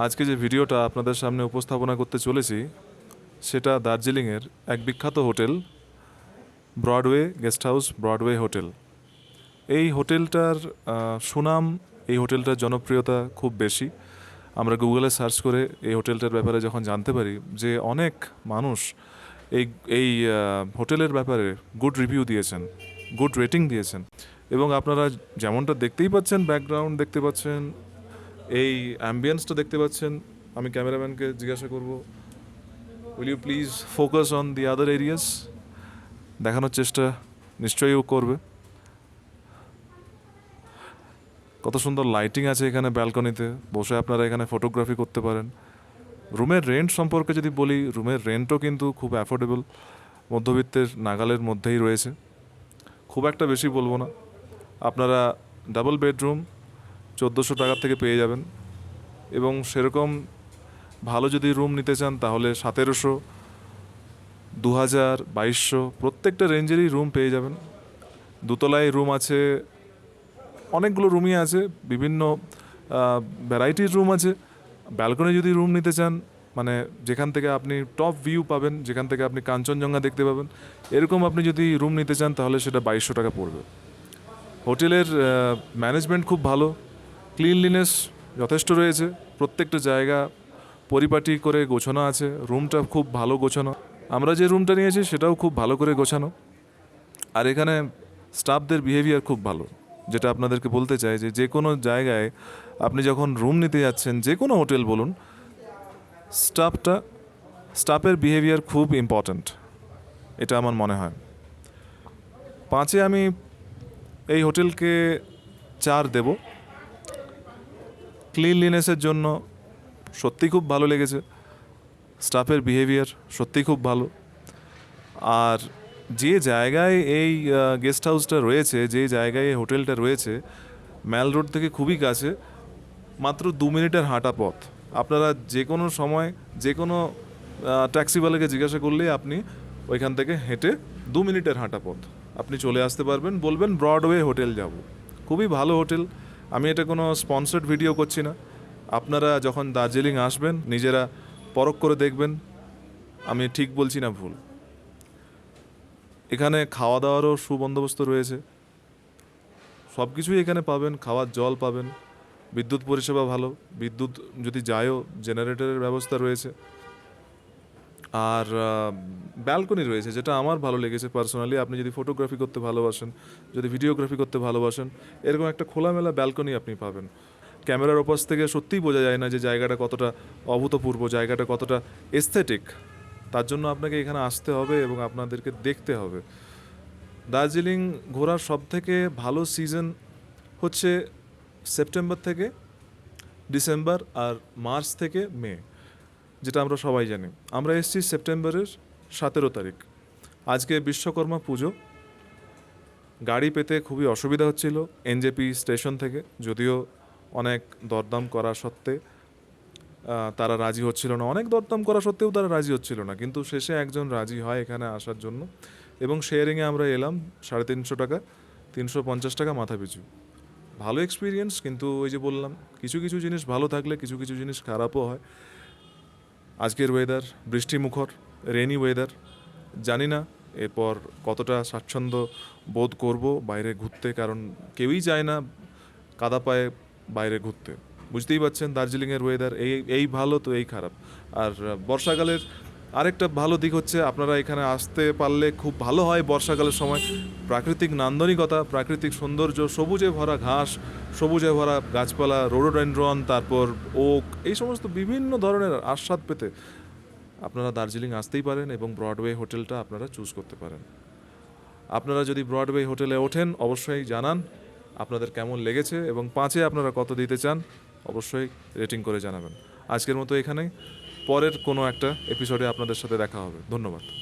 আজকে যে ভিডিওটা আপনাদের সামনে উপস্থাপনা করতে চলেছি, সেটা দার্জিলিংয়ের এক বিখ্যাত hotel, Broadway guest house Broadway hotel. এই হোটেলটার সুনাম, এই হোটেলটার জনপ্রিয়তা খুব বেশি। আমরা গুগলে সার্চ করে এই হোটেলটার ব্যাপারে যখন জানতে পারি যে অনেক মানুষ এই এই হোটেলের ব্যাপারে গুড রিভিউ দিয়েছেন গুড রেটিং দিয়েছেন। এবং আপনারা যেমনটা দেখতেই পাচ্ছেন ব্যাকগ্রাউন্ড দেখতে পাচ্ছেন এই অ্যাম্বিয়েন্সটা দেখতে পাচ্ছেন। আমি ক্যামেরাম্যানকে জিজ্ঞাসা করব will you please focus on the other areas দেখানোর চেষ্টা নিশ্চয়ই ও করবে। কত সুন্দর লাইটিং আছে এখানে ব্যালকনিতে বসে আপনারা এখানে ফটোগ্রাফি করতে পারেন। রুমের রেন্ট সম্পর্কে যদি বলি, রুমের রেন্টও কিন্তু খুব অ্যাফোর্ডেবল মধ্যবিত্তের নাগালের মধ্যেই রয়েছে। খুব একটা বেশি বলব না। আপনারা ডাবল বেডরুম চোদ্দোশো টাকার থেকে পেয়ে যাবেন। এবং সেরকম ভালো যদি রুম নিতে চান, তাহলে সতেরোশো দু হাজার বাইশশো, প্রত্যেকটা রেঞ্জেরই রুম পেয়ে যাবেন। দুতলায় রুম আছে, অনেকগুলো রুমই আছে, বিভিন্ন ভ্যারাইটির রুম আছে। ব্যালকনি যদি রুম নিতে চান মানে যেখান থেকে আপনি টপ ভিউ পাবেন, যেখান থেকে আপনি কাঞ্চনজঙ্ঘা দেখতে পাবেন, এরকম আপনি যদি রুম নিতে চান, তাহলে সেটা বাইশশো টাকা পড়বে। হোটেলের ম্যানেজমেন্ট খুব ভালো। ক্লিনলিনেস যথেষ্ট রয়েছে। প্রত্যেকটা জায়গা পরিপাটি করে গোছানো আছে। রুমটা খুব ভালো গোছানো। আমরা যে রুমটা নিয়েছি সেটাও খুব ভালো করে গোছানো। আর এখানে স্টাফদের বিহেভিয়ার খুব ভালো। যেটা আপনাদেরকে বলতে চাই যে যে কোনো জায়গায় আপনি যখন রুম নিতে যাচ্ছেন, যে কোনো হোটেল বলুন স্টাফটা স্টাফের বিহেভিয়ার খুব ইম্পর্ট্যান্ট এটা আমার মনে হয়। পাঁচে আমি এই হোটেলকে চার দেব। ক্লিনলিনেসের জন্য সত্যি খুব ভালো লেগেছে। স্টাফের বিহেভিয়ার সত্যি খুব ভালো। আর যে জায়গায় এই গেস্ট হাউসটা রয়েছে, যে জায়গায় এই হোটেলটা রয়েছে ম্যাল রোড থেকে খুবই কাছে, মাত্র দু মিনিটের হাঁটা পথ। আপনারা যে কোনো সময় যে কোনো ট্যাক্সিওয়ালাকে জিজ্ঞাসা করলেই আপনি ওইখান থেকে হেঁটে দু মিনিটের হাঁটা পথ। আপনি চলে আসতে পারবেন, বলবেন ব্রডওয়ে হোটেল যাব। খুবই ভালো হোটেল। আমি এটা কোনো স্পন্সার্ড ভিডিও করছি না। আপনারা যখন দার্জিলিং আসবেন, নিজেরা পরখ করে দেখবেন, আমি ঠিক বলছি না ভুল। এখানে খাওয়া দাওয়ারও সুবন্দোবস্ত রয়েছে। সব কিছুই এখানে পাবেন, খাওয়ার জল পাবেন, বিদ্যুৎ পরিষেবা ভালো, বিদ্যুৎ যদি যায়ও জেনারেটরের ব্যবস্থা রয়েছে। আর ব্যালকনি রয়েছে, যেটা আমার ভালো লেগেছে পার্সোনালি আপনি যদি ফটোগ্রাফি করতে ভালোবাসেন, যদি ভিডিওগ্রাফি করতে ভালোবাসেন, এরকম একটা খোলামেলা ব্যালকনি আপনি পাবেন। ক্যামেরার ওপাশ থেকে সত্যিই বোঝা যায় না যে জায়গাটা কতটা অভূতপূর্ব, জায়গাটা কতটা এস্থেটিক তার জন্য আপনাকে এখানে আসতে হবে এবং আপনাদেরকে দেখতে হবে। দার্জিলিং ঘোরার সব থেকে ভালো সিজন হচ্ছে সেপ্টেম্বর থেকে ডিসেম্বর আর মার্চ থেকে মে। যেটা আমরা সবাই জানি। আমরা এসেছি সেপ্টেম্বরের সতেরো তারিখ। আজকে বিশ্বকর্মা পুজো। গাড়ি পেতে খুবই অসুবিধা হচ্ছিল এনজেপি স্টেশন থেকে, যদিও অনেক দরদাম করা সত্ত্বে তারা রাজি হচ্ছিল না। অনেক দরদাম করা সত্ত্বেও তারা রাজি হচ্ছিল না, কিন্তু শেষে একজন রাজি হয় এখানে আসার জন্য এবং শেয়ারিংয়ে আমরা এলাম সাড়ে তিনশো টাকা, তিনশো পঞ্চাশ টাকা মাথা পিছু। ভালো এক্সপিরিয়েন্স কিন্তু ওই যে বললাম, কিছু কিছু জিনিস ভালো থাকলে কিছু কিছু জিনিস খারাপও হয়। আজকের ওয়েদার বৃষ্টিমুখর রেনি ওয়েদার জানি না এরপর কতটা স্বাচ্ছন্দ্য বোধ করব বাইরে ঘুরতে, কারণ কেউই যায় না কাদা পায়ে বাইরে ঘুরতে। বুঝতেই পারছেন দার্জিলিংয়ের ওয়েদার এই এই ভালো তো এই খারাপ। আর বর্ষাকালের আরেকটা ভালো দিক হচ্ছে আপনারা এখানে আসতে পারলে খুব ভালো হয় বর্ষাকালের সময়। প্রাকৃতিক নান্দনিকতা, প্রাকৃতিক সৌন্দর্য, সবুজে ভরা ঘাস, সবুজে ভরা গাছপালা, রোডোডেন্ড্রন, তারপর ওক, এই সমস্ত বিভিন্ন ধরনের আস্বাদ পেতে আপনারা দার্জিলিং আসতেই পারেন এবং ব্রডওয়ে হোটেলটা আপনারা চুজ করতে পারেন। আপনারা যদি ব্রডওয়ে হোটেলে ওঠেন, অবশ্যই জানান আপনাদের কেমন লেগেছে এবং পাঁচে আপনারা কত দিতে চান, অবশ্যই রেটিং করে জানাবেন। আজকের মতো এখানেই। পরের কোনো একটা এপিসোডে আপনাদের সাথে দেখা হবে। ধন্যবাদ।